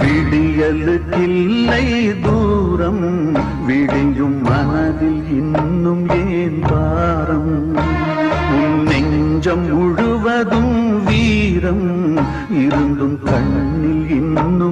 விடியலுக்கில்லை தூரம் விடியும் மனதில் இன்னும் ஏன் பாரம்? உன் நெஞ்சம் முழுவதும் வீரம் இருந்தும் கண்ணில் இன்னும்